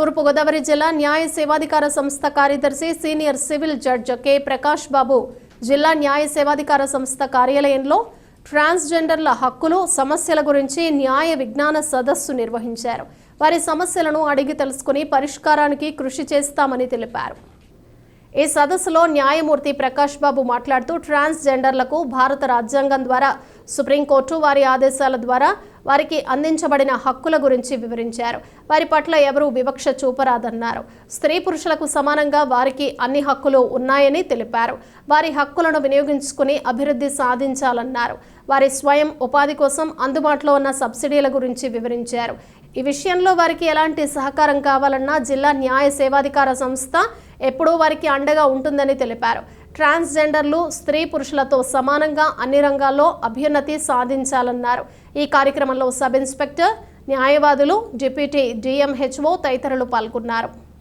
తూర్పుగోదావరి జిల్లా న్యాయ సేవాధికార సంస్థ కార్యదర్శి senior civil judge K. Prakash Babu జిల్లా న్యాయ సేవాధికార సంస్థ కార్యాలయంలో ట్రాన్స్జెండర్ల హక్కులు సమస్యల గురించి న్యాయ విజ్ఞాన సదస్సు నిర్వహించారు. వారి సమస్యలను అడిగి తెలుసుకుని పరిష్కారానికి కృషి చేస్తామని తెలిపారు. ఈ సదస్సులో న్యాయమూర్తి ప్రకాష్ బాబు మాట్లాడుతూ ట్రాన్స్జెండర్లకు భారత రాజ్యాంగం ద్వారా సుప్రీంకోర్టు వారి ఆదేశాల ద్వారా వారికి అందించబడిన హక్కుల గురించి వివరించారు. వారి పట్ల ఎవరూ వివక్ష చూపరాదన్నారు. స్త్రీ పురుషులకు సమానంగా వారికి అన్ని హక్కులు ఉన్నాయని తెలిపారు. వారి హక్కులను వినియోగించుకుని అభివృద్ధి సాధించాలన్నారు. వారి స్వయం ఉపాధి కోసం అందుబాటులో ఉన్న సబ్సిడీల గురించి వివరించారు. ఈ విషయంలో వారికి ఎలాంటి సహకారం కావాలన్నా జిల్లా న్యాయ సేవాధికార సంస్థ ఎప్పుడూ వారికి అండగా ఉంటుందని తెలిపారు. ట్రాన్స్జెండర్లు స్త్రీ పురుషులతో సమానంగా అన్ని రంగాల్లో అభ్యున్నతి సాధించాలన్నారు. ఈ కార్యక్రమంలో సబ్ ఇన్స్పెక్టర్ న్యాయవాదులు డిప్యూటీ డిఎంహెచ్ఓ తదితరులు పాల్గొన్నారు.